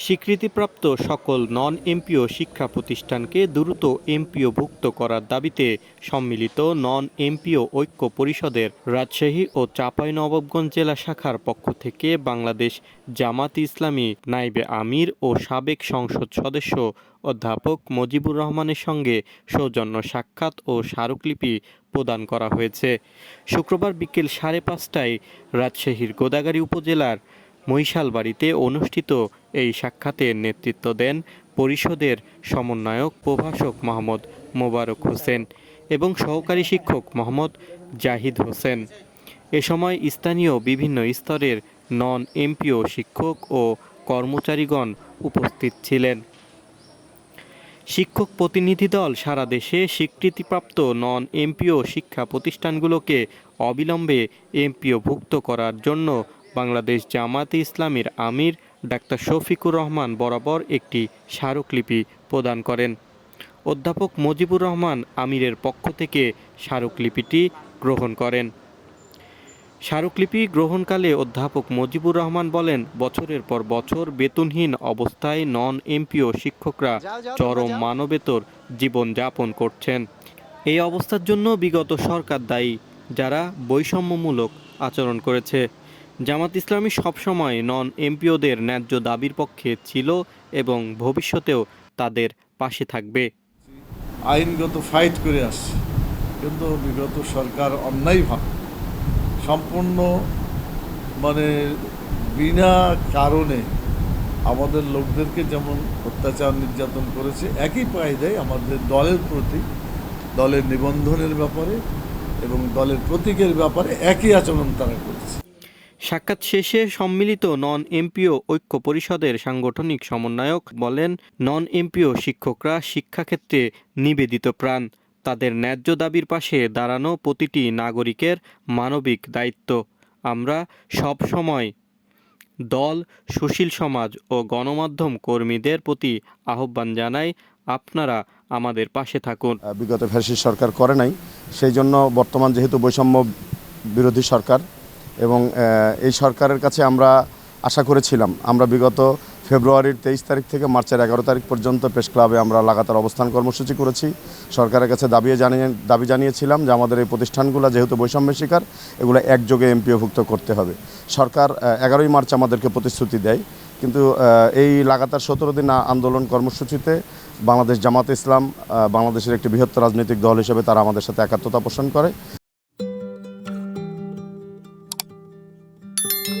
স্বীকৃতিপ্রাপ্ত সকল non MPO শিক্ষা প্রতিষ্ঠানকে দ্রুত এমপিওভুক্ত করার দাবিতে সম্মিলিত নন এমপিও ঐক্য পরিষদের রাজশাহী ও চাঁপাইনবাবগঞ্জ জেলা শাখার পক্ষ থেকে বাংলাদেশ জামাত ইসলামী নাইবে আমির ও সাবেক সংসদ সদস্য অধ্যাপক মজিবুর রহমানের সঙ্গে সৌজন্য সাক্ষাৎ ও স্মারকলিপি প্রদান করা হয়েছে। শুক্রবার বিকেল সাড়ে পাঁচটায় রাজশাহীর গোদাগাড়ী উপজেলার মহিশালবাড়িতে অনুষ্ঠিত এই সাক্ষাতে নেতৃত্ব দেন পরিষদের সমন্বয়ক প্রভাষক মোহাম্মদ মোবারক হোসেন এবং সহকারী শিক্ষক মোহাম্মদ জাহিদ হোসেন। এ সময় স্থানীয় বিভিন্ন স্তরের নন এমপিও শিক্ষক ও কর্মচারীগণ উপস্থিত ছিলেন। শিক্ষক প্রতিনিধি দল সারা দেশে স্বীকৃতিপ্রাপ্ত নন এমপিও শিক্ষা প্রতিষ্ঠানগুলোকে অবিলম্বে এমপিওভুক্ত করার জন্য বাংলাদেশ জামাতে ইসলামীর আমির ডাক্তার শফিকুর রহমান বরাবর একটি স্মারকলিপি প্রদান করেন। অধ্যাপক মজিবুর রহমান আমিরের পক্ষ থেকে স্মারকলিপিটি গ্রহণ করেন। স্মারকলিপি গ্রহণকালে অধ্যাপক মজিবুর রহমান বলেন বছরের পর বছর বেতনহীন অবস্থায় নন এমপিও শিক্ষকরা চরম মানবেতর জীবনযাপন করছেন। এই অবস্থার জন্য বিগত সরকার দায়ী যারা বৈষম্যমূলক আচরণ করেছে। জামাত ইসলামী সবসময় নন এমপিওদের ন্যায্য দাবির পক্ষে ছিল এবং ভবিষ্যতেও তাদের পাশে থাকবে। আইনগত ফাইট করে আসছে, কিন্তু বিগত সরকার অন্যায়ভাবে সম্পূর্ণ মানে বিনা কারণে আমাদের লোকদেরকে যেমন অত্যাচার নির্যাতন করেছে, একই দেয় আমাদের দলের প্রতি, দলের নিবন্ধনের ব্যাপারে এবং দলের প্রতীকের ব্যাপারে একই আচরণ তারা করেছে। সাক্ষাৎ শেষে সম্মিলিত নন এমপিও ঐক্য পরিষদের সাংগঠনিক সমন্বয়ক বলেন নন এমপিও শিক্ষকরা শিক্ষাক্ষেত্রে নিবেদিত প্রাণ। তাদের ন্যায্য দাবির পাশে দাঁড়ানো প্রতিটি নাগরিকের মানবিক দায়িত্ব। আমরা সব সময় দল, সুশীল সমাজ ও গণমাধ্যম কর্মীদের প্রতি আহ্বান জানাই, আপনারা আমাদের পাশে থাকুন। বিগত ফ্যাসিস্ট সরকার করে নাই, সেই জন্য বর্তমান যেহেতু বৈষম্য বিরোধী সরকার এবং এই সরকারের কাছে আমরা আশা করেছিলাম। আমরা বিগত ফেব্রুয়ারির তেইশ তারিখ থেকে মার্চের এগারো তারিখ পর্যন্ত প্রেস ক্লাবে আমরা লাগাতার অবস্থান কর্মসূচি করেছি। সরকারের কাছে দাবি জানিয়ে, দাবি জানিয়েছিলাম যে আমাদের এই প্রতিষ্ঠানগুলো যেহেতু বৈষম্যের শিকার, এগুলো একযোগে এমপিওভুক্ত করতে হবে। সরকার এগারোই মার্চ আমাদেরকে প্রতিশ্রুতি দেয়। কিন্তু এই লাগাতার সতেরো দিন আন্দোলন কর্মসূচিতে বাংলাদেশ জামাত ইসলাম বাংলাদেশের একটি বৃহত্তর রাজনৈতিক দল হিসেবে তারা আমাদের সাথে একাত্মতা পোষণ করে। thank you